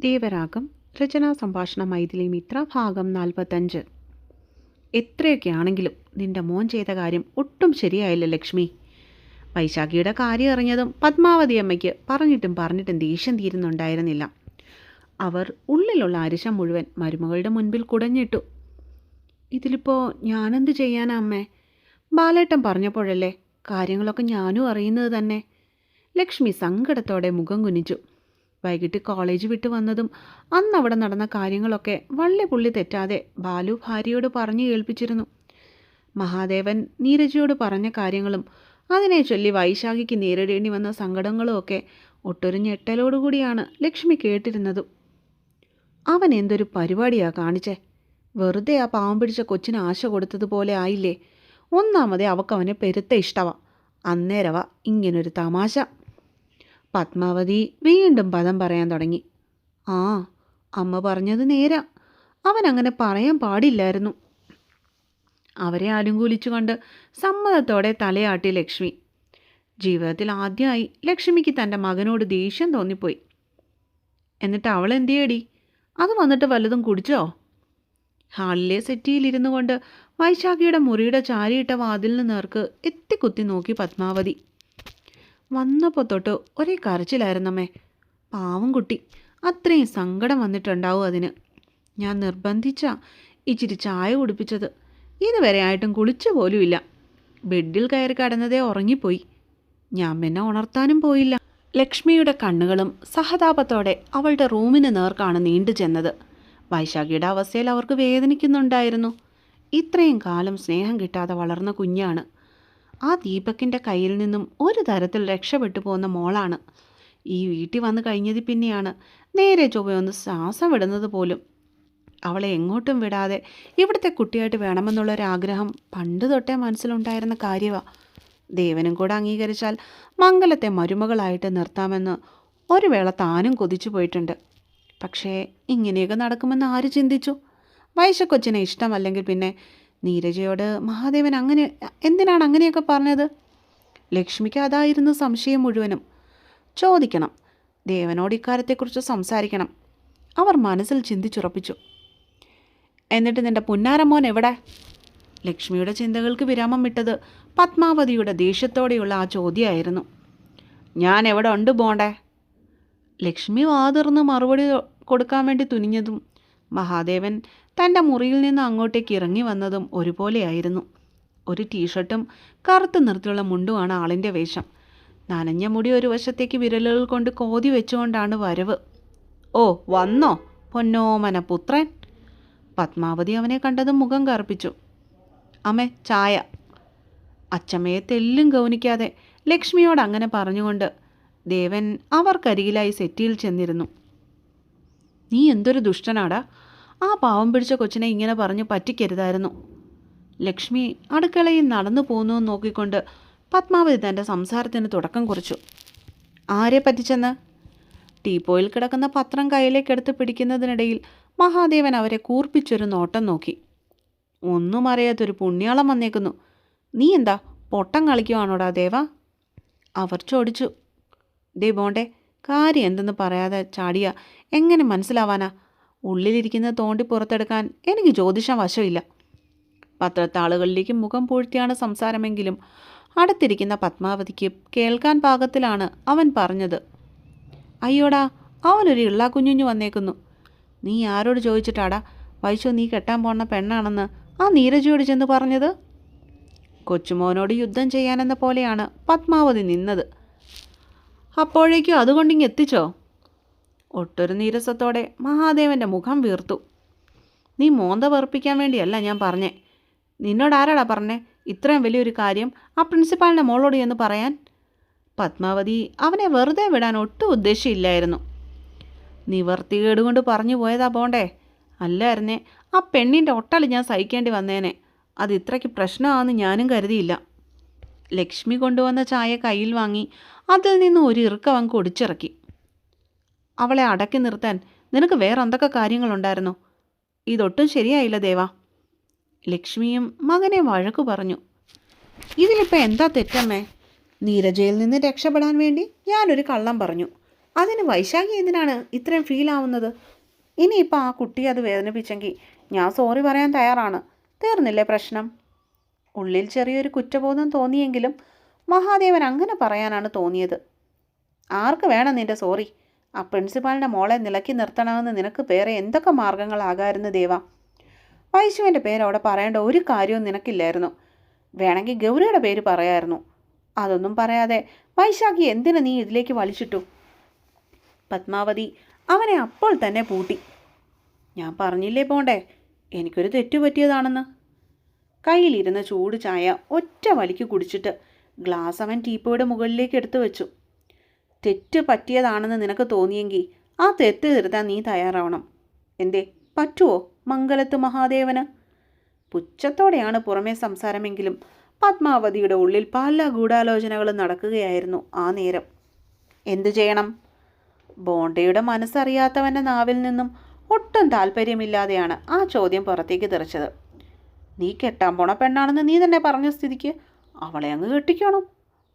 ദേവരാഗം രചനാ സംഭാഷണ മൈഥിലി മിത്ര ഭാഗം നാൽപ്പത്തഞ്ച്. എത്രയൊക്കെ ആണെങ്കിലും നിന്റെ മോൻ ചെയ്ത കാര്യം ഒട്ടും ശരിയായില്ല ലക്ഷ്മി. വൈശാഖിയുടെ കാര്യം അറിഞ്ഞതും പത്മാവതി അമ്മയ്ക്ക് പറഞ്ഞിട്ടും പറഞ്ഞിട്ടും ദേഷ്യം തീരുന്നുണ്ടായിരുന്നില്ല. അവർ ഉള്ളിലുള്ള അരിശം മുഴുവൻ മരുമകളുടെ മുൻപിൽ കുടഞ്ഞിട്ടു. ഇതിലിപ്പോൾ ഞാനെന്ത് ചെയ്യാനാ അമ്മേ? ബാലേട്ടൻ പറഞ്ഞപ്പോഴല്ലേ കാര്യങ്ങളൊക്കെ ഞാനും അറിയുന്നത് തന്നെ. ലക്ഷ്മി സങ്കടത്തോടെ മുഖം കുനിച്ചു. വൈകിട്ട് കോളേജ് വിട്ട് വന്നതും അന്നവിടെ നടന്ന കാര്യങ്ങളൊക്കെ വള്ളി പുള്ളി തെറ്റാതെ ബാലു ഭാര്യയോട് പറഞ്ഞു കേൾപ്പിച്ചിരുന്നു. മഹാദേവൻ നീരജയോട് പറഞ്ഞ കാര്യങ്ങളും അതിനെ ചൊല്ലി വൈശാഖിക്ക് നേരിടേണ്ടി വന്ന സങ്കടങ്ങളും ഒക്കെ ഒട്ടൊരു ഞെട്ടലോടുകൂടിയാണ് ലക്ഷ്മി കേട്ടിരുന്നതും. അവൻ എന്തൊരു പരിപാടിയാ കാണിച്ചേ? വെറുതെ ആ പാവം പിടിച്ച കൊച്ചിന് ആശ കൊടുത്തതുപോലെ ആയില്ലേ? ഒന്നാമതേ അവക്കവനെ പെരുത്ത ഇഷ്ടവാ. അന്നേരവ ഇങ്ങനൊരു തമാശ. പത്മാവതി വീണ്ടും പദം പറയാൻ തുടങ്ങി. ആ അമ്മ പറഞ്ഞത് നേരാ. അവൻ അങ്ങനെ പറയാൻ പാടില്ലായിരുന്നു. അവരെ അനുകൂലിച്ചുകൊണ്ട് സമ്മതത്തോടെ തലയാട്ടി ലക്ഷ്മി. ജീവിതത്തിൽ ആദ്യമായി ലക്ഷ്മിക്ക് തന്റെ മകനോട് ദേഷ്യം തോന്നിപ്പോയി. എന്നിട്ട് അവൾ എന്തിയടി? അത് വന്നിട്ട് വല്ലതും കുടിച്ചോ? ഹാളിലെ സെറ്റിയിലിരുന്നു കൊണ്ട് വൈശാഖിയുടെ മുറിയുടെ ചാരിയിട്ട വാതിലിന് നേർക്ക് എത്തിക്കുത്തി നോക്കി പത്മാവതി. വന്നപ്പോൾ തൊട്ട് ഒരേ കരച്ചിലായിരുന്നമ്മേ. പാവം കുട്ടി. അത്രയും സങ്കടം വന്നിട്ടുണ്ടാവും അതിന്. ഞാൻ നിർബന്ധിച്ച ഇച്ചിരി ചായ കുടിപ്പിച്ചത്. ഇതുവരെ ആയിട്ടും കുളിച്ചു പോലുമില്ല ബെഡിൽ കയറി കടന്നതേ ഉറങ്ങിപ്പോയി. ഞാൻ പിന്നെ ഉണർത്താനും പോയില്ല. ലക്ഷ്മിയുടെ കണ്ണുകളും സഹതാപത്തോടെ അവളുടെ റൂമിന് നേർക്കാണ് നീണ്ടു ചെന്നത്. വൈശാഖിയുടെ അവസ്ഥയിൽ അവർക്ക് വേദനിക്കുന്നുണ്ടായിരുന്നു. ഇത്രയും കാലം സ്നേഹം കിട്ടാതെ വളർന്ന കുഞ്ഞാണ്. ആ ദീപക്കിന്റെ കയ്യിൽ നിന്നും ഒരു തരത്തിൽ രക്ഷപ്പെട്ടു പോകുന്ന മോളാണ്. ഈ വീട്ടിൽ വന്നു കഴിഞ്ഞതിൽ പിന്നെയാണ്. നേരെ ചൊവ്വയൊന്ന് ശ്വാസം വിടുന്നത് പോലും. അവളെ എങ്ങോട്ടും വിടാതെ ഇവിടുത്തെ കുട്ടിയായിട്ട് വേണമെന്നുള്ളൊരാഗ്രഹം പണ്ട് തൊട്ടേ മനസ്സിലുണ്ടായിരുന്ന കാര്യമാണ് ദേവനും കൂടെ അംഗീകരിച്ചാൽ മംഗലത്തെ മരുമകളായിട്ട് നിർത്താമെന്ന് ഒരു വേള താനും കൊതിച്ചു പോയിട്ടുണ്ട്. പക്ഷേ ഇങ്ങനെയൊക്കെ നടക്കുമെന്ന് ആര് ചിന്തിച്ചു? വയസ്സക്കൊച്ചിനെ ഇഷ്ടമല്ലെങ്കിൽ പിന്നെ നീരജയോട് മഹാദേവൻ അങ്ങനെ എന്തിനാണ് അങ്ങനെയൊക്കെ പറഞ്ഞത്? ലക്ഷ്മിക്ക് അതായിരുന്നു സംശയം മുഴുവനും. ചോദിക്കണം. ദേവനോട് ഇക്കാര്യത്തെക്കുറിച്ച് സംസാരിക്കണം. അവർ മനസ്സിൽ ചിന്തിച്ചുറപ്പിച്ചു. എന്നിട്ട് നിന്റെ പുന്നാരമോൻ എവിടെ? ലക്ഷ്മിയുടെ ചിന്തകൾക്ക് വിരാമം വിട്ടത് പത്മാവതിയുടെ ദേഷ്യത്തോടെയുള്ള ആ ചോദ്യമായിരുന്നു. ഞാൻ എവിടെ ഉണ്ട് പോണ്ടേ ലക്ഷ്മി വാതിർന്ന് മറുപടി കൊടുക്കാൻ വേണ്ടി തുനിഞ്ഞതും മഹാദേവൻ തന്റെ മുറിയിൽ നിന്ന് അങ്ങോട്ടേക്ക് ഇറങ്ങി വന്നതും ഒരുപോലെയായിരുന്നു. ഒരു ടീഷർട്ടും കറുത്ത നിറത്തിലുള്ള മുണ്ടുമാണ് ആളിന്റെ വേഷം. നനഞ്ഞ മുടി ഒരു വശത്തേക്ക് വിരലുകൾ കൊണ്ട് കോതി വെച്ചുകൊണ്ടാണ് വരവ്. ഓ വന്നോ പൊന്നോമന പുത്രൻ പത്മാവതി അവനെ കണ്ടതും മുഖം കറുപ്പിച്ചു. അമ്മേ ചായ. അച്ചമ്മയെ തെല്ലും ഗൗനിക്കാതെ ലക്ഷ്മിയോട് അങ്ങനെ പറഞ്ഞുകൊണ്ട് ദേവൻ അവർക്കരികിലായി സെറ്റിയിൽ ചെന്നിരുന്നു. നീ എന്തൊരു ദുഷ്ടനാടാ ആ പാവം പിടിച്ച കൊച്ചിനെ ഇങ്ങനെ പറഞ്ഞ് പറ്റിക്കരുതായിരുന്നു. ലക്ഷ്മി അടുക്കളയിൽ നടന്നു പോകുന്നു നോക്കിക്കൊണ്ട് പത്മാവതി തന്റെ സംസാരത്തിന് തുടക്കം കുറിച്ചു. ആരെ പറ്റിച്ചെന്ന്? ടീപ്പോയിൽ കിടക്കുന്ന പത്രം കയ്യിലേക്കെടുത്ത് പിടിക്കുന്നതിനിടയിൽ മഹാദേവൻ അവരെ കൂർപ്പിച്ചൊരു നോട്ടം നോക്കി. ഒന്നും അറിയാത്തൊരു പുണ്യാളം വന്നേക്കുന്നു. നീ എന്താ പൊട്ടം കളിക്കുവാണോടാ ദേവ? അവർ ചോദിച്ചു. ദേ ബോണ്ടേ കാര്യം എന്തെന്ന് പറയാതെ ചാടിയ. എങ്ങനെ മനസ്സിലാവാനാ? ഉള്ളിലിരിക്കുന്ന തോണ്ടി പുറത്തെടുക്കാൻ എനിക്ക് ജ്യോതിഷം വശമില്ല. പത്രത്താളുകളിലേക്ക് മുഖം പൂഴ്ത്തിയാണ് സംസാരമെങ്കിലും അടുത്തിരിക്കുന്ന പത്മാവതിക്ക് കേൾക്കാൻ പാകത്തിലാണ് അവൻ പറഞ്ഞത്. അയ്യോടാ അവനൊരു ഇള്ളാ കുഞ്ഞുഞ്ഞു വന്നേക്കുന്നു. നീ ആരോട് ചോദിച്ചിട്ടാടാ? വൈശോ നീ കെട്ടാൻ പോണ പെണ്ണാണെന്ന് ആ നീരജയോട് ചെന്ന് പറഞ്ഞത്? കൊച്ചുമോനോട് യുദ്ധം ചെയ്യാനെന്ന പോലെയാണ് പത്മാവതി നിന്നത്. അപ്പോഴേക്കും അതുകൊണ്ടിങ്ങ് എത്തിച്ചോ? ഒട്ടൊരു നീരസത്തോടെ മഹാദേവന്റെ മുഖം വീർത്തു. നീ മോന്ത വെറുപ്പിക്കാൻ വേണ്ടിയല്ല ഞാൻ പറഞ്ഞേ. നിന്നോട് ആരാടാ പറഞ്ഞേ? ഇത്രയും വലിയൊരു കാര്യം ആ പ്രിൻസിപ്പാളിന്റെ മോളോട് എന്ന് പറയാൻ? പത്മാവതി അവനെ വെറുതെ വിടാൻ ഒട്ടും ഉദ്ദേശമില്ലായിരുന്നു നിവർത്തികേടുകൊണ്ട് പറഞ്ഞു പോയതാ പോണ്ടേ? അല്ലായിരുന്നേ ആ പെണ്ണിന്റെ ഒട്ടൽ ഞാൻ സഹിക്കേണ്ടി വന്നേനെ. അത് ഇത്രയ്ക്ക് പ്രശ്നമാണെന്ന് ഞാനും കരുതിയില്ല. ലക്ഷ്മി കൊണ്ടുവന്ന ചായ കയ്യിൽ വാങ്ങി അതിൽ നിന്ന് ഒരു ഇറുക്കവൻ കൊടിച്ചിറക്കി അവളെ അടക്കി നിർത്താൻ നിനക്ക് വേറെ എന്തൊക്കെ കാര്യങ്ങളുണ്ടായിരുന്നു? ഇതൊട്ടും ശരിയായില്ല ദേവ. ലക്ഷ്മിയും മകനെ വഴക്കു പറഞ്ഞു. ഇതിലിപ്പോൾ എന്താ തെറ്റമ്മേ? നീരജയിൽ നിന്ന് രക്ഷപ്പെടാൻ വേണ്ടി ഞാനൊരു കള്ളം പറഞ്ഞു. അതിന് വൈശാഖി എന്തിനാണ് ഇത്രയും ഫീൽ ആവുന്നത്? ഇനിയിപ്പോൾ ആ കുട്ടി അത് വേദനിപ്പിച്ചെങ്കിൽ ഞാൻ സോറി പറയാൻ തയ്യാറാണ്. തീർന്നില്ലേ പ്രശ്നം? ഉള്ളിൽ ചെറിയൊരു കുറ്റബോധം തോന്നിയെങ്കിലും മഹാദേവൻ അങ്ങനെ പറയാനാണ് തോന്നിയത്. ആർക്ക് വേണം നിന്റെ സോറി ആ പ്രിൻസിപ്പാളിന്റെ മോളെ നിലക്കി നിർത്തണമെന്ന് നിനക്ക് വേറെ എന്തൊക്കെ മാർഗങ്ങളാകായിരുന്നു ദേവ? വൈശുവിന്റെ പേര് അവിടെ പറയേണ്ട ഒരു കാര്യവും നിനക്കില്ലായിരുന്നു. വേണമെങ്കിൽ ഗൗരിയുടെ പേര് പറയായിരുന്നു. അതൊന്നും പറയാതെ വൈശാഖി എന്തിനു നീ ഇതിലേക്ക് വലിച്ചിട്ടു? പത്മാവതി അവനെ അപ്പോൾ തന്നെ പൂട്ടി. ഞാൻ പറഞ്ഞില്ലേ പോണ്ടേ എനിക്കൊരു തെറ്റു പറ്റിയതാണെന്ന്. കയ്യിലിരുന്ന ചൂട് ചായ ഒറ്റ വലിക്ക് കുടിച്ചിട്ട് ഗ്ലാസ് അവൻ ടീപ്പോയുടെ മുകളിലേക്ക് എടുത്തു വെച്ചു തെറ്റ് പറ്റിയതാണെന്ന് നിനക്ക് തോന്നിയെങ്കിൽ ആ തെറ്റ് തിരുത്താൻ നീ തയ്യാറാവണം. എന്തേ പറ്റുമോ മംഗലത്ത് മഹാദേവന്? പുച്ഛത്തോടെയാണ് പുറമേ സംസാരമെങ്കിലും പത്മാവതിയുടെ ഉള്ളിൽ പല ഗൂഢാലോചനകളും നടക്കുകയായിരുന്നു ആ നേരം. എന്തു ചെയ്യണം? ബോണ്ടയുടെ മനസ്സറിയാത്തവന്റെ നാവിൽ നിന്നും ഒട്ടും താല്പര്യമില്ലാതെയാണ് ആ ചോദ്യം പുറത്തേക്ക് തെറിച്ചത്. നീ കെട്ടാൻ പോണ പെണ്ണാണെന്ന് നീ തന്നെ പറഞ്ഞ സ്ഥിതിക്ക് അവളെ അങ്ങ് കെട്ടിക്കണം?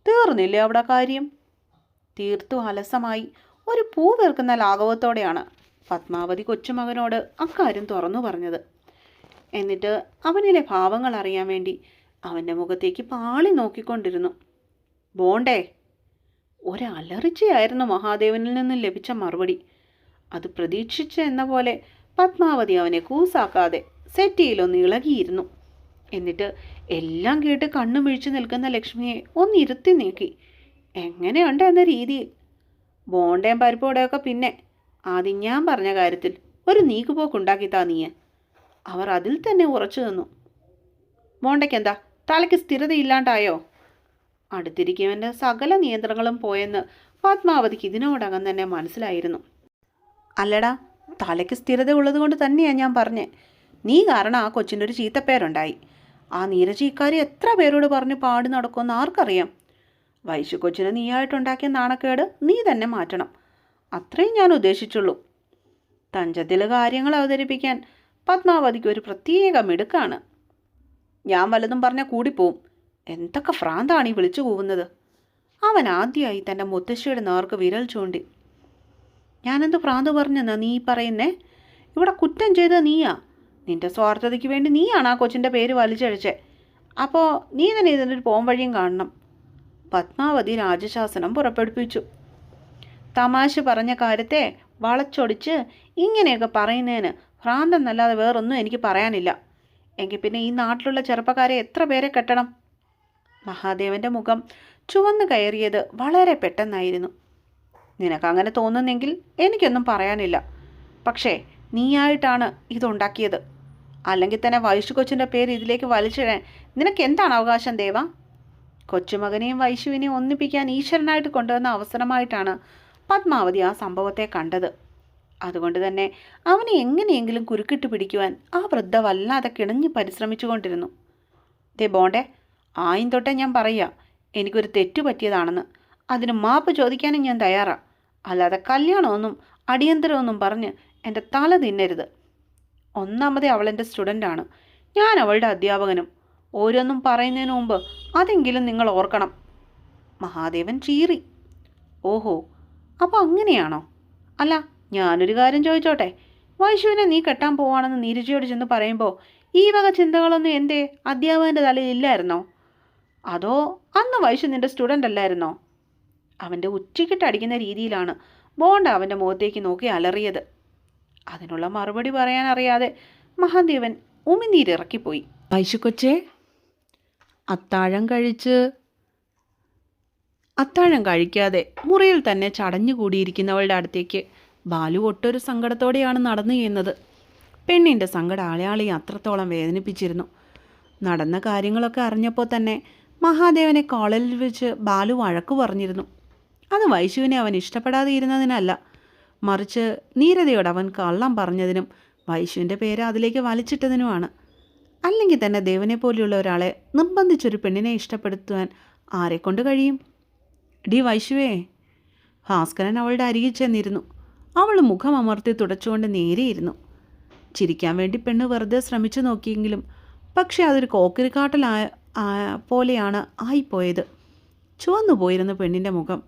തീർന്നില്ലേ അവിടെ കാര്യം? തീർത്തു അലസമായി. ഒരു പൂ വീർക്കുന്ന ലാഘവത്തോടെയാണ് പത്മാവതി കൊച്ചുമകനോട് അക്കാര്യം തുറന്നു പറഞ്ഞത്. എന്നിട്ട് അവനിലെ ഭാവങ്ങൾ അറിയാൻ വേണ്ടി അവന്റെ മുഖത്തേക്ക് പാളി നോക്കിക്കൊണ്ടിരുന്നു. ബോണ്ടേ ഒരലർച്ചയായിരുന്നു മഹാദേവനിൽ നിന്നും ലഭിച്ച മറുപടി. അത് പ്രതീക്ഷിച്ച എന്ന പോലെ പത്മാവതി അവനെ കൂസാക്കാതെ സെറ്റിയിലൊന്ന് ഇളകിയിരുന്നു. എന്നിട്ട് എല്ലാം കേട്ട് കണ്ണു മിഴിച്ചു നിൽക്കുന്ന ലക്ഷ്മിയെ ഒന്നിരുത്തി നീക്കി. എങ്ങനെയുണ്ട് എന്ന രീതിയിൽ. ബോണ്ടയും പരിപ്പോടെയൊക്കെ പിന്നെ. ആദ്യം ഞാൻ പറഞ്ഞ കാര്യത്തിൽ ഒരു നീക്കുപോക്കുണ്ടാക്കി താ നീ അവർ അതിൽ തന്നെ ഉറച്ചു നിന്നു. ബോണ്ടയ്ക്കെന്താ തലയ്ക്ക് സ്ഥിരതയില്ലാണ്ടായോ? അടുത്തിരിക്കുന്നവന്റെ സകല നിയന്ത്രണങ്ങളും പോയെന്ന് പത്മാവതിക്ക് ഇതിനോടകം തന്നെ മനസ്സിലായിരുന്നു. അല്ലടാ തലയ്ക്ക് സ്ഥിരത ഉള്ളത് കൊണ്ട് തന്നെയാണ് ഞാൻ പറഞ്ഞേ. നീ കാരണം ആ കൊച്ചിന്റെ ഒരു ചീത്തപ്പേരുണ്ടായി. ആ നീരജീക്കാരി എത്ര പേരോട് പറഞ്ഞ് പാടി നടക്കുമെന്ന് ആർക്കറിയാം? വൈശു കൊച്ചിന് നീയായിട്ടുണ്ടാക്കിയ നാണക്കേട് നീ തന്നെ മാറ്റണം. അത്രയും ഞാൻ ഉദ്ദേശിച്ചുള്ളൂ. തഞ്ചത്തിൽ കാര്യങ്ങൾ അവതരിപ്പിക്കാൻ പത്മാവതിക്ക് ഒരു പ്രത്യേക മിടുക്കാണ്. ഞാൻ വല്ലതും പറഞ്ഞാൽ കൂടിപ്പോവും. എന്തൊക്കെ ഭ്രാന്താണ് ഈ വിളിച്ചു കൂവുന്നത്? അവൻ ആദ്യമായി തന്റെ മുത്തശ്ശിയുടെ നേർക്ക് വിരൽ ചൂണ്ടി. ഞാനെന്ത് ഭ്രാന്ത് പറഞ്ഞെന്നാ നീ പറയുന്നേ? ഇവിടെ കുറ്റം ചെയ്തത് നീയാ. നിന്റെ സ്വാർത്ഥതയ്ക്ക് വേണ്ടി നീയാണ് ആ കൊച്ചിന്റെ പേര് വലിച്ചഴിച്ചേ. അപ്പോൾ നീ തന്നെ ഇതിനൊരു പോം വഴിയും കാണണം. പത്മാവതി രാജശാസനം പുറപ്പെടുപ്പിച്ചു തമാശ പറഞ്ഞ കാര്യത്തെ വളച്ചൊടിച്ച് ഇങ്ങനെയൊക്കെ പറയുന്നതിന് ഭ്രാന്തെന്നല്ലാതെ വേറൊന്നും എനിക്ക് പറയാനില്ല. എങ്കിൽ പിന്നെ ഈ നാട്ടിലുള്ള ചെറുപ്പക്കാരെ എത്ര പേരെ കെട്ടണം? മഹാദേവന്റെ മുഖം ചുവന്ന് കയറിയത് വളരെ പെട്ടെന്നായിരുന്നു. നിനക്കങ്ങനെ തോന്നുന്നെങ്കിൽ എനിക്കൊന്നും പറയാനില്ല. പക്ഷേ നീയായിട്ടാണ് ഇതുണ്ടാക്കിയത്. അല്ലെങ്കിൽ തന്നെ വൈശു കൊച്ചിന്റെ പേര് ഇതിലേക്ക് വലിച്ചിടാൻ നിനക്ക് എന്താണ് അവകാശം ദേവ? കൊച്ചുമകനെയും വൈശുവിനെയും ഒന്നിപ്പിക്കാൻ ഈശ്വരനായിട്ട് കൊണ്ടുവന്ന അവസരമായിട്ടാണ് പത്മാവതി ആ സംഭവത്തെ കണ്ടത്. അതുകൊണ്ട് തന്നെ അവനെ എങ്ങനെയെങ്കിലും കുരുക്കിട്ട് പിടിക്കുവാൻ ആ വൃദ്ധ വല്ലാതെ കിണഞ്ഞ് പരിശ്രമിച്ചുകൊണ്ടിരുന്നു. ദേ ബോണ്ടെ ആയും തൊട്ടേ ഞാൻ പറയുക എനിക്കൊരു തെറ്റു പറ്റിയതാണെന്ന്. അതിന് മാപ്പ് ചോദിക്കാനും ഞാൻ തയ്യാറാ. അല്ലാതെ കല്യാണമൊന്നും അടിയന്തരമൊന്നും പറഞ്ഞ് എന്റെ തല തിന്നരുത്. ഒന്നാമതേ അവൾ എന്റെ സ്റ്റുഡന്റാണ് ഞാൻ അവളുടെ അധ്യാപകനും ഓരോന്നും പറയുന്നതിന് മുമ്പ് അതെങ്കിലും നിങ്ങൾ ഓർക്കണം. മഹാദേവൻ ചീറി. ഓഹോ അപ്പോൾ അങ്ങനെയാണോ? അല്ല ഞാനൊരു കാര്യം ചോദിച്ചോട്ടെ. വൈശുവിനെ നീ കെട്ടാൻ പോവാണെന്ന് നീരജയോട് ചെന്ന് പറയുമ്പോൾ ഈ വക ചിന്തകളൊന്നും എന്തേ അധ്യാപകന്റെ തലയിൽ ഇല്ലായിരുന്നോ? അതോ അന്ന് വൈശു നിന്റെ സ്റ്റുഡന്റ് അല്ലായിരുന്നോ? അവന്റെ ഉച്ചക്കിട്ടടിക്കുന്ന രീതിയിലാണ് ബോണ്ട അവന്റെ മുഖത്തേക്ക് നോക്കി അലറിയത്. അതിനുള്ള മറുപടി പറയാനറിയാതെ മഹാദേവൻ ഉമിനീരിറക്കിപ്പോയി. വൈശുക്കൊച്ചേ അത്താഴം കഴിച്ച്. അത്താഴം കഴിക്കാതെ മുറിയിൽ തന്നെ ചടഞ്ഞുകൂടിയിരിക്കുന്നവളുടെ അടുത്തേക്ക് ബാലു ഒട്ടൊരു സങ്കടത്തോടെയാണ് നടന്നു ചെയ്യുന്നത് പെണ്ണിന്റെ സങ്കടം ആളയാളെ അത്രത്തോളം വേദനിപ്പിച്ചിരുന്നു. നടന്ന കാര്യങ്ങളൊക്കെ അറിഞ്ഞപ്പോൾ തന്നെ മഹാദേവനെ കോളേജിൽ വെച്ച് ബാലു വഴക്ക് പറഞ്ഞിരുന്നു. അത് വൈശുവിനെ അവൻ ഇഷ്ടപ്പെടാതെ ഇരുന്നതിനല്ല. മറിച്ച് നീരതയോട് അവൻ കള്ളം പറഞ്ഞതിനും വൈശുവിന്റെ പേര് അതിലേക്ക് വലിച്ചിട്ടതിനുമാണ്. അല്ലെങ്കിൽ തന്നെ ദേവനെ പോലെയുള്ള ഒരാളെ നിർബന്ധിച്ചൊരു പെണ്ണിനെ ഇഷ്ടപ്പെടുത്തുവാൻ ആരെക്കൊണ്ട് കഴിയും? ഡി വൈശുവേ ഭാസ്കരൻ അവളുടെ അരികിൽ ചെന്നിരുന്നു. അവൾ മുഖം അമർത്തി തുടച്ചുകൊണ്ട് നേരെയിരുന്നു ചിരിക്കാൻ വേണ്ടി പെണ്ണ് വെറുതെ ശ്രമിച്ചു നോക്കിയെങ്കിലും പക്ഷേ അതൊരു കോക്കിരിക്കാട്ടലായ പോലെയാണ് ആയിപ്പോയത്. ചുവന്നു പോയിരുന്നു പെണ്ണിന്റെ മുഖം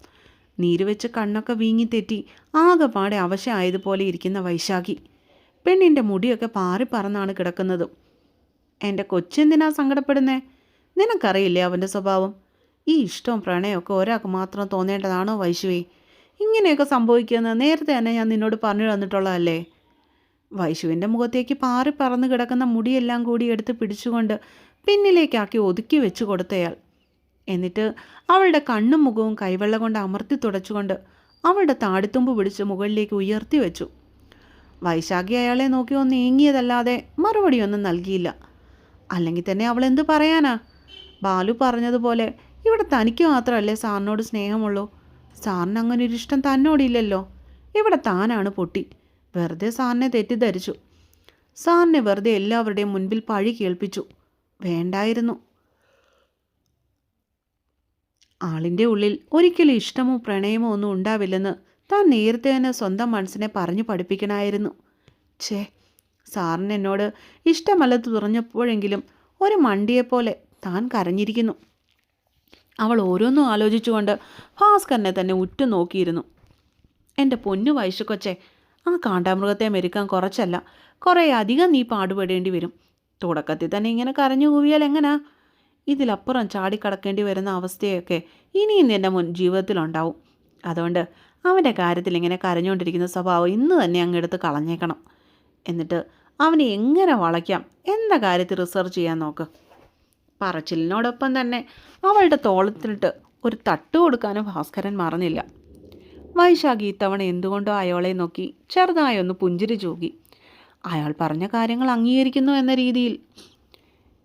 നീരുവെച്ച് കണ്ണൊക്കെ വീങ്ങി തെറ്റി ആകെപ്പാടെ അവശയായതുപോലെ ഇരിക്കുന്ന വൈശാഖി. പെണ്ണിന്റെ മുടിയൊക്കെ പാറിപ്പറന്നാണ് കിടക്കുന്നത്. എന്റെ കൊച്ചെന്തിനാ സങ്കടപ്പെടുന്നേ? നിനക്കറിയില്ലേ അവന്റെ സ്വഭാവം? ഈ ഇഷ്ടവും പ്രണയമൊക്കെ ഒരാൾക്ക് മാത്രം തോന്നേണ്ടതാണോ വൈശുവേ? ഇങ്ങനെയൊക്കെ സംഭവിക്കുമെന്ന് നേരത്തെ തന്നെ ഞാൻ നിന്നോട് പറഞ്ഞു തന്നിട്ടുള്ളതല്ലേ? വൈശുവിന്റെ മുഖത്തേക്ക് പാറി പറന്ന് കിടക്കുന്ന മുടിയെല്ലാം കൂടി എടുത്ത് പിടിച്ചുകൊണ്ട് പിന്നിലേക്കാക്കി ഒതുക്കി വെച്ചു കൊടുത്തയാൾ. എന്നിട്ട് അവളുടെ കണ്ണും മുഖവും കൈവെള്ള കൊണ്ട് അമർത്തി തുടച്ചുകൊണ്ട് അവളുടെ താടിത്തുമ്പ് പിടിച്ച് മുകളിലേക്ക് ഉയർത്തി വെച്ചു. വൈശാഖി അയാളെ നോക്കി ഒന്ന് ഏങ്ങിയതല്ലാതെ മറുപടിയൊന്നും നൽകിയില്ല. അല്ലെങ്കിൽ തന്നെ അവൾ എന്ത് പറയാനാ? ബാലു പറഞ്ഞതുപോലെ ഇവിടെ തനിക്ക് മാത്രമല്ലേ സാറിനോട് സ്നേഹമുള്ളൂ? സാറിന് അങ്ങനെ ഒരു ഇഷ്ടം തന്നോടില്ലല്ലോ ഇവിടെ താനാണ് പൊട്ടി. വെറുതെ സാറിനെ തെറ്റിദ്ധരിച്ചു. സാറിനെ വെറുതെ എല്ലാവരുടെയും മുൻപിൽ പഴി കേൾപ്പിച്ചു. വേണ്ടായിരുന്നു. ആളിന്റെ ഉള്ളിൽ ഒരിക്കലും ഇഷ്ടമോ പ്രണയമോ ഒന്നും ഉണ്ടാവില്ലെന്ന് താൻ നേരത്തെ തന്നെ സ്വന്തം മനസ്സിനെ പറഞ്ഞു പഠിപ്പിക്കണമായിരുന്നു ഛേ സാറിന് എന്നോട് ഇഷ്ടമല്ലത് തുറഞ്ഞപ്പോഴെങ്കിലും ഒരു മണ്ടിയെപ്പോലെ താൻ കരഞ്ഞിരിക്കുന്നു. അവൾ ഓരോന്നും ആലോചിച്ചുകൊണ്ട് ഭാസ്കരനെ തന്നെ ഉറ്റുനോക്കിയിരുന്നു. എന്റെ പൊന്നു വയസ്സുകൊച്ചെ ആ കാണ്ടാമൃഗത്തെ മെരുക്കാൻ കുറച്ചല്ല കുറേ അധികം നീ പാടുപെടേണ്ടി വരും. തുടക്കത്തിൽ തന്നെ ഇങ്ങനെ കരഞ്ഞു കൂവിയാൽ എങ്ങനാ? ഇതിലപ്പുറം ചാടിക്കടക്കേണ്ടി വരുന്ന അവസ്ഥയൊക്കെ ഇനിയും നിന്റെ മുൻ ജീവിതത്തിലുണ്ടാവും അതുകൊണ്ട് അവന്റെ കാര്യത്തിൽ ഇങ്ങനെ കരഞ്ഞുകൊണ്ടിരിക്കുന്ന സ്വഭാവം ഇന്ന് തന്നെ അങ്ങെടുത്ത് കളഞ്ഞേക്കണം. എന്നിട്ട് അവനെ എങ്ങനെ വളയ്ക്കാം എന്ന കാര്യത്തിൽ റിസർച്ച് ചെയ്യാൻ നോക്ക്. പറച്ചിലിനോടൊപ്പം തന്നെ അവളുടെ തോളത്തിലിട്ട് ഒരു തട്ട് കൊടുക്കാനും ഭാസ്കരൻ മറന്നില്ല. വൈശാഖി ഇത്തവണ എന്തുകൊണ്ടോ അയാളെ നോക്കി ചെറുതായി ഒന്ന് പുഞ്ചിരി ചൂകി. അയാൾ പറഞ്ഞ കാര്യങ്ങൾ അംഗീകരിക്കുന്നു എന്ന രീതിയിൽ.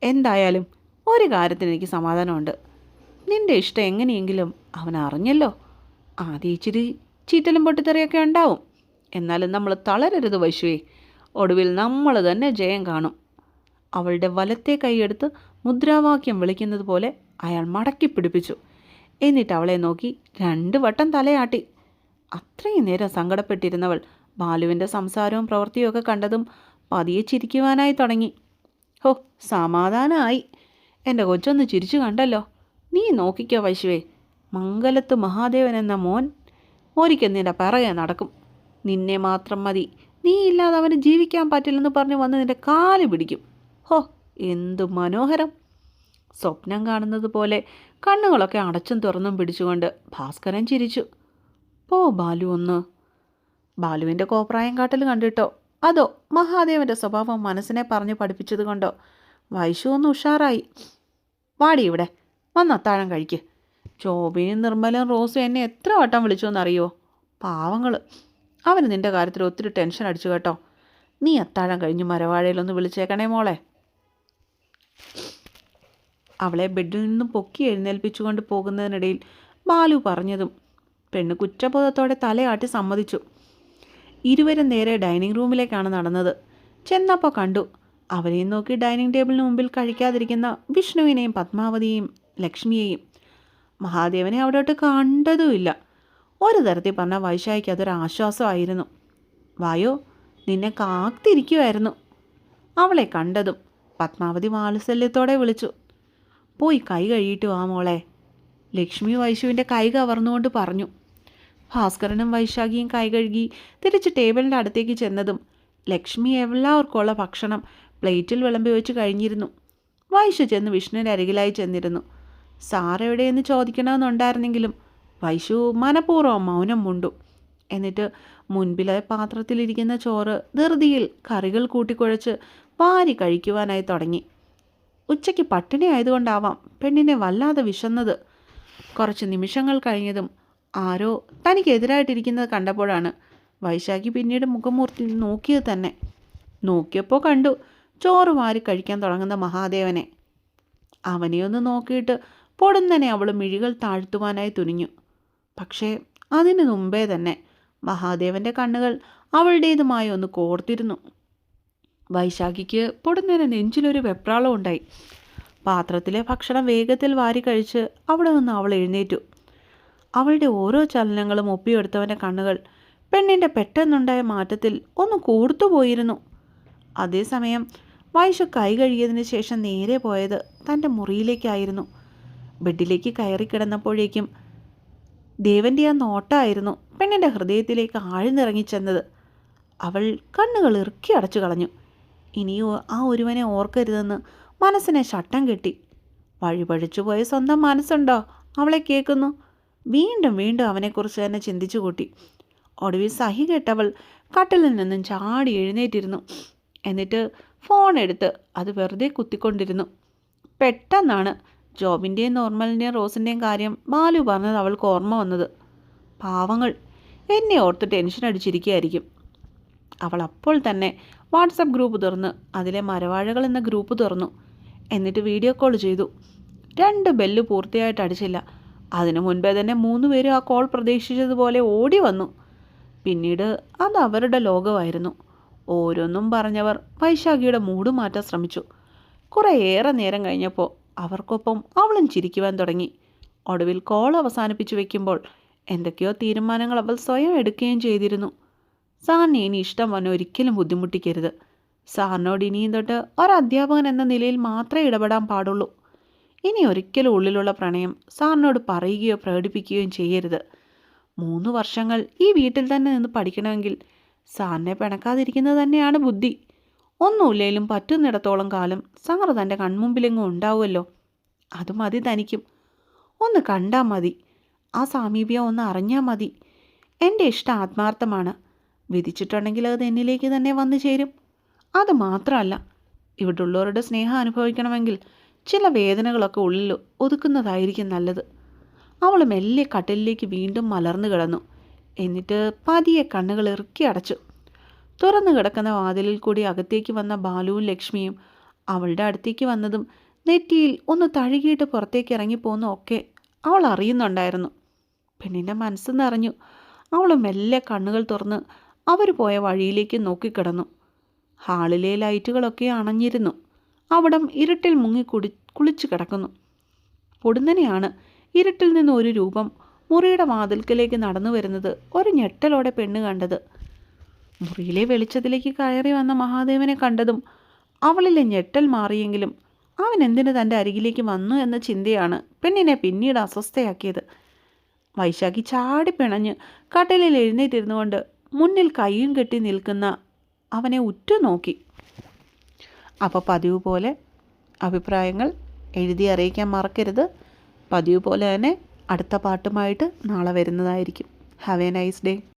എന്തായാലും ഒരു കാര്യത്തിന് എനിക്ക് സമാധാനമുണ്ട്. നിന്റെ ഇഷ്ടം എങ്ങനെയെങ്കിലും അവൻ അറിഞ്ഞല്ലോ. ആദ്യം ഇച്ചിരി ചീറ്റലും പൊട്ടിത്തെറിയൊക്കെ ഉണ്ടാവും. എന്നാലും നമ്മൾ തളരരുത് വൈശുവേ. ഒടുവിൽ നമ്മൾ തന്നെ ജയം കാണും. അവളുടെ വലത്തെ കൈയെടുത്ത് മുദ്രാവാക്യം വിളിക്കുന്നത് പോലെ അയാൾ മടക്കി പിടിപ്പിച്ചു. എന്നിട്ട് അവളെ നോക്കി രണ്ട് വട്ടം തലയാട്ടി. അത്രയും നേരം സങ്കടപ്പെട്ടിരുന്നവൾ ബാലുവിന്റെ സംസാരവും പ്രവൃത്തിയും ഒക്കെ കണ്ടതും പതിയെ ചിരിക്കുവാനായി തുടങ്ങി. ഹോ സമാധാനമായി എന്റെ കൊച്ചൊന്ന് ചിരിച്ചു കണ്ടല്ലോ. നീ നോക്കിക്കോ പശുവേ മംഗലത്ത് മഹാദേവൻ എന്ന മോൻ ഒരിക്കൽ നിന്റെ പിറകെ നടക്കും. നിന്നെ മാത്രം മതി. നീ ഇല്ലാതെ അവന് ജീവിക്കാൻ പറ്റില്ലെന്ന് പറഞ്ഞ് വന്ന് നിന്റെ കാൽ പിടിക്കും. ഹോ എന്തു മനോഹരം. സ്വപ്നം കാണുന്നത് പോലെ കണ്ണുകളൊക്കെ അടച്ചും തുറന്നും പിടിച്ചുകൊണ്ട് ഭാസ്കരൻ ചിരിച്ചു. പോ ബാലു ഒന്ന്. ബാലുവിന്റെ കോപ്രായം കാട്ടൽ കണ്ടിട്ടോ? അതോ മഹാദേവന്റെ സ്വഭാവം മനസ്സിനെ പറഞ്ഞ് പഠിപ്പിച്ചത് കൊണ്ടോ? വൈശു ഒന്ന് ഉഷാറായി. വാടി ഇവിടെ വന്ന് അത്താഴം കഴിക്ക്. ചോബിനും നിർമ്മലും റോസും എന്നെ എത്ര വട്ടം വിളിച്ചു എന്നറിയോ? പാവങ്ങൾ അവന് നിന്റെ കാര്യത്തിൽ ഒത്തിരി ടെൻഷൻ അടിച്ചു കേട്ടോ. നീ അത്താഴം കഴിഞ്ഞ് മരവാഴയിലൊന്ന് വിളിച്ചേക്കണേ മോളെ. അവളെ ബെഡിൽ നിന്നും പൊക്കി എഴുന്നേൽപ്പിച്ചുകൊണ്ട് പോകുന്നതിനിടയിൽ ബാലു പറഞ്ഞതും പെണ്ണ് കുറ്റബോധത്തോടെ തലയാട്ടി സമ്മതിച്ചു. ഇരുവരും നേരെ ഡൈനിങ് റൂമിലേക്കാണ് നടന്നത്. ചെന്നപ്പോൾ കണ്ടു. അവരെയും നോക്കി ഡൈനിങ് ടേബിളിന് മുമ്പിൽ കഴിക്കാതിരിക്കുന്ന വിഷ്ണുവിനെയും പത്മാവതിയെയും ലക്ഷ്മിയെയും. മഹാദേവനെ അവിടോട്ട് കണ്ടതുമില്ല. ഒരു തരത്തിൽ പറഞ്ഞാൽ വൈശാഖിക്ക് അതൊരു ആശ്വാസമായിരുന്നു. വായോ നിന്നെ കാത്തിരിക്കുമായിരുന്നു അവളെ കണ്ടതും പത്മാവതി വാത്സല്യത്തോടെ വിളിച്ചു. പോയി കൈ കഴിയിട്ട് വാ മോളെ. ലക്ഷ്മി വൈശുവിന്റെ കൈ കവർന്നുകൊണ്ട് പറഞ്ഞു. ഭാസ്കരനും വൈശാഖിയും കൈ കഴുകി തിരിച്ച് ടേബിളിന്റെ അടുത്തേക്ക് ചെന്നതും ലക്ഷ്മി എല്ലാവർക്കുമുള്ള ഭക്ഷണം പ്ലേറ്റിൽ വിളമ്പി വെച്ച് കഴിഞ്ഞിരുന്നു. വൈശു ചെന്ന് വിഷ്ണുവിന്റെ അരികിലായി ചെന്നിരുന്നു. സാർ എവിടെയെന്ന് ചോദിക്കണമെന്നുണ്ടായിരുന്നെങ്കിലും വൈശു മനഃപൂർവം മൗനം മുണ്ടു. എന്നിട്ട് മുൻപിലെ പാത്രത്തിലിരിക്കുന്ന ചോറ് ധൃതിയിൽ കറികൾ കൂട്ടിക്കുഴച്ച് വാരി കഴിക്കുവാനായി തുടങ്ങി. ഉച്ചയ്ക്ക് പട്ടിണി ആയതുകൊണ്ടാവാം പെണ്ണിനെ വല്ലാതെ വിശന്നത്. കുറച്ച് നിമിഷങ്ങൾ കഴിഞ്ഞതും ആരോ തനിക്കെതിരായിട്ടിരിക്കുന്നത് കണ്ടപ്പോഴാണ് വൈശാഖി പിന്നീട് മുഖമൂർത്തി നോക്കിയത് തന്നെ. നോക്കിയപ്പോൾ കണ്ടു ചോറ് വാരി കഴിക്കാൻ തുടങ്ങുന്ന മഹാദേവനെ. അവനെയൊന്ന് നോക്കിയിട്ട് പൊടുന്നനെ അവൾ മിഴികൾ താഴ്ത്തുവാനായി തുനിഞ്ഞു. പക്ഷേ അതിനു മുമ്പേ തന്നെ മഹാദേവന്റെ കണ്ണുകൾ അവളുടേതുമായി ഒന്ന് കോർത്തിരുന്നു. വൈശാഖിക്ക് പൊടുന്നേരം നെഞ്ചിലൊരു വെപ്രാളം ഉണ്ടായി. പാത്രത്തിലെ ഭക്ഷണം വേഗത്തിൽ വാരി കഴിച്ച് അവിടെ നിന്ന് അവൾ എഴുന്നേറ്റു. അവളുടെ ഓരോ ചലനങ്ങളും ഒപ്പിയെടുത്തവന്റെ കണ്ണുകൾ പെണ്ണിന്റെ പെട്ടെന്നുണ്ടായ മാറ്റത്തിൽ ഒന്ന് കൂർത്തുപോയിരുന്നു അതേസമയം വൈശു കൈ കഴുകിയതിന് ശേഷം നേരെ പോയത് തന്റെ മുറിയിലേക്കായിരുന്നു. ബെഡിലേക്ക് കയറി കിടന്നപ്പോഴേക്കും ദേവന്റെ ആ നോട്ടമായിരുന്നു പെണ്ണിന്റെ ഹൃദയത്തിലേക്ക് ആഴ്ന്നിറങ്ങിച്ചെന്നത് അവൾ കണ്ണുകൾ ഇറുക്കി അടച്ചു കളഞ്ഞു. ഇനിയോ ആ ഒരുവനെ ഓർക്കരുതെന്ന് മനസ്സിനെ ശട്ടം കെട്ടി. വഴിപഴിച്ചു പോയ സ്വന്തം മനസ്സുണ്ടോ? അവളെ കേൾക്കുന്നു. വീണ്ടും വീണ്ടും അവനെക്കുറിച്ച് തന്നെ ചിന്തിച്ചു കൂട്ടി. ഒടുവിൽ സഹി കേട്ടവൾ കട്ടിലിൽ നിന്നും ചാടി എഴുന്നേറ്റിരുന്നു. എന്നിട്ട് ഫോൺ എടുത്ത് അത് വെറുതെ കുത്തിക്കൊണ്ടിരുന്നു. പെട്ടെന്നാണ് ജോബിന്റെയും നോർമലിന്റെയും റോസിന്റെയും കാര്യം ബാലു പറഞ്ഞത് അവൾക്ക് ഓർമ്മ വന്നത്. പാവങ്ങൾ. എന്നെ ഓർത്ത് ടെൻഷൻ അടിച്ചിരിക്കുകയായിരിക്കും. അവൾ അപ്പോൾ തന്നെ വാട്സപ്പ് ഗ്രൂപ്പ് തുറന്ന് അതിലെ മരവാഴകൾ എന്ന ഗ്രൂപ്പ് തുറന്നു. എന്നിട്ട് വീഡിയോ കോൾ ചെയ്തു. രണ്ട് ബെല്ല് പൂർത്തിയായിട്ട് അടിച്ചില്ല. അതിനു മുൻപേ തന്നെ മൂന്ന് പേരും ആ കോൾ പ്രതീക്ഷിച്ചതുപോലെ ഓടി വന്നു. പിന്നീട് അത് അവരുടെ ലോകമായിരുന്നു. ഓരോന്നും പറഞ്ഞവർ വൈശാഖിയുടെ മൂഡ് മാറ്റാൻ ശ്രമിച്ചു. കുറേയേറെ നേരം കഴിഞ്ഞപ്പോൾ അവർക്കൊപ്പം അവളും ചിരിക്കുവാൻ തുടങ്ങി. ഒടുവിൽ കോൾ അവസാനിപ്പിച്ചു വെക്കുമ്പോൾ എന്തൊക്കെയോ തീരുമാനങ്ങൾ അവൾ സ്വയം എടുക്കുകയും ചെയ്തിരുന്നു. സാറിന് ഇനി ഇഷ്ടം വന്ന് ഒരിക്കലും ബുദ്ധിമുട്ടിക്കരുത്. സാറിനോട് ഇനിയും തൊട്ട് ഒരധ്യാപകൻ എന്ന നിലയിൽ മാത്രമേ ഇടപെടാൻ പാടുള്ളൂ. ഇനി ഒരിക്കലും ഉള്ളിലുള്ള പ്രണയം സാറിനോട് പറയുകയോ പ്രകടിപ്പിക്കുകയോ ചെയ്യരുത്. മൂന്ന് വർഷങ്ങൾ ഈ വീട്ടിൽ തന്നെ നിന്ന് പഠിക്കണമെങ്കിൽ സാറിനെ പിണക്കാതിരിക്കുന്നത് തന്നെയാണ് ബുദ്ധി. ഒന്നുമില്ലേലും പറ്റുന്നിടത്തോളം കാലം സാറ് തന്റെ കൺമുമ്പിലെങ്ങും ഉണ്ടാവുമല്ലോ. അത് മതി തനിക്കും. ഒന്ന് കണ്ടാൽ മതി. ആ സാമീപ്യം ഒന്ന് അറിഞ്ഞാൽ മതി. എന്റെ ഇഷ്ടം ആത്മാർത്ഥമാണ്. വിധിച്ചിട്ടുണ്ടെങ്കിൽ അത് എന്നിലേക്ക് തന്നെ വന്നു ചേരും. അത് മാത്രമല്ല ഇവിടെ ഉള്ളവരുടെ സ്നേഹം അനുഭവിക്കണമെങ്കിൽ ചില വേദനകളൊക്കെ ഉള്ളിൽ ഒതുക്കുന്നതായിരിക്കും നല്ലത്. അവൾ മെല്ലെ കട്ടിലിലേക്ക് വീണ്ടും മലർന്നു കിടന്നു. എന്നിട്ട് പതിയെ കണ്ണുകൾ ഇറുക്കി അടച്ചു. തുറന്നു കിടക്കുന്ന വാതിലിൽ കൂടി അകത്തേക്ക് വന്ന ബാലുവും ലക്ഷ്മിയും അവളുടെ അടുത്തേക്ക് വന്നതും നെറ്റിയിൽ ഒന്ന് തഴുകിയിട്ട് പുറത്തേക്ക് ഇറങ്ങിപ്പോകുന്ന ഒക്കെ അവൾ അറിയുന്നുണ്ടായിരുന്നു. പെണ്ണിന്റെ മനസ്സ് നിറഞ്ഞു. അവൾ മെല്ലെ കണ്ണുകൾ തുറന്ന് അവർ പോയ വഴിയിലേക്ക് നോക്കിക്കിടന്നു. ഹാളിലെ ലൈറ്റുകളൊക്കെ അണഞ്ഞിരുന്നു. അവിടം ഇരുട്ടിൽ മുങ്ങി കുടി കുളിച്ചു കിടക്കുന്നു. പൊടുന്നനെയാണ് ഇരുട്ടിൽ നിന്ന് ഒരു രൂപം മുറിയുടെ വാതിൽക്കലേക്ക് നടന്നു വരുന്നത് ഒരു ഞെട്ടലോടെ പെണ്ണ് കണ്ടത്. മുറിയിലെ വെളിച്ചത്തിലേക്ക് കയറി വന്ന മഹാദേവനെ കണ്ടതും അവളിലെ ഞെട്ടൽ മാറിയെങ്കിലും അവൻ എന്തിന് തന്റെ അരികിലേക്ക് വന്നു എന്ന ചിന്തയാണ് പെണ്ണിനെ പിന്നീട് അസ്വസ്ഥയാക്കിയത്. വൈശാഖി ചാടി പിണഞ്ഞ് കട്ടിലിൽ എഴുന്നേറ്റിരുന്നു കൊണ്ട് മുന്നിൽ കൈയും കെട്ടി നിൽക്കുന്ന അവനെ ഉറ്റുനോക്കി. അപ്പോൾ പതിവ് പോലെ അഭിപ്രായങ്ങൾ എഴുതി അറിയിക്കാൻ മറക്കരുത്. പതിവ് പോലെ തന്നെ അടുത്ത പാട്ടുമായിട്ട് നാളെ വരുന്നതായിരിക്കും. Have A nice day